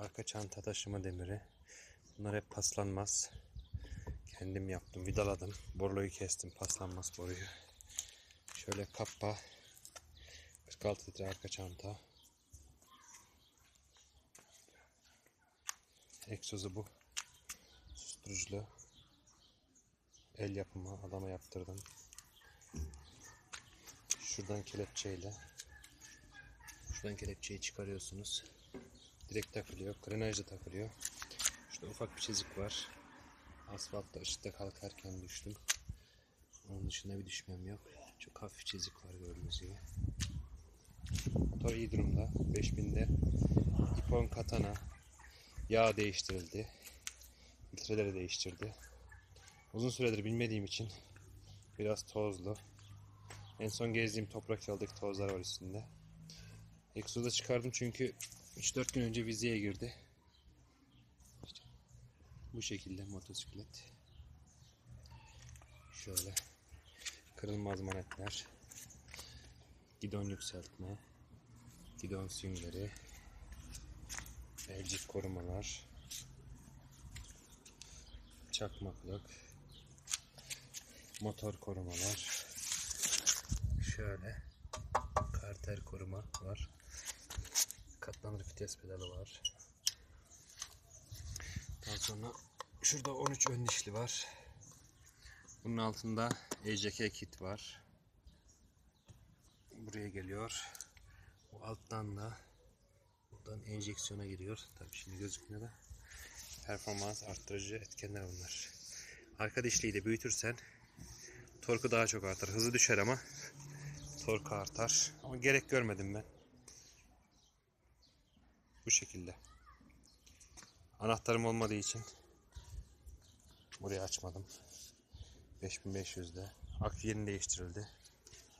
Arka çanta taşıma demiri. Bunlar hep paslanmaz. Kendim yaptım, vidaladım. Borloyu kestim, paslanmaz boruyu. Şöyle kappa. 46 litre arka çanta. Egzozu bu. Susturuculu. El yapımı adama yaptırdım. Şuradan kelepçeyle. Şuradan kelepçeyi çıkarıyorsunuz. Direkt takılıyor. Krenajda takılıyor. Şurada ufak bir çizik var. Asfaltta ışıkta kalkarken düştüm. Onun dışında bir düşmem yok. Çok hafif çizik var gördüğünüz gibi. Motor iyi durumda. 5000'de Ipon Katana yağ değiştirildi. Filtreleri değiştirdi. Uzun süredir bilmediğim için biraz tozlu. En son gezdiğim toprak yoldaki tozlar var üstünde. Egzozu çıkardım çünkü 3-4 gün önce vizeye girdi. İşte bu şekilde motosiklet. Şöyle kırılmaz manetler. Gidon yükseltme. Gidon süngeri. Elcik korumalar. Çakmaklık. Motor korumalar. Şöyle karter koruma var. Katlanır vites pedalı var. Daha sonra şurada 13 ön dişli var. Bunun altında EJK kit var. Buraya geliyor. Bu alttan da buradan enjeksiyona giriyor. Tabii şimdi gözükmüyor da. Performans arttırıcı etkenler bunlar. Arka dişliyi de büyütürsen torku daha çok artar. Hızı düşer ama torku artar. Ama gerek görmedim ben. Bu şekilde. Anahtarım olmadığı için burayı açmadım. 5500'de. Akü yeni değiştirildi.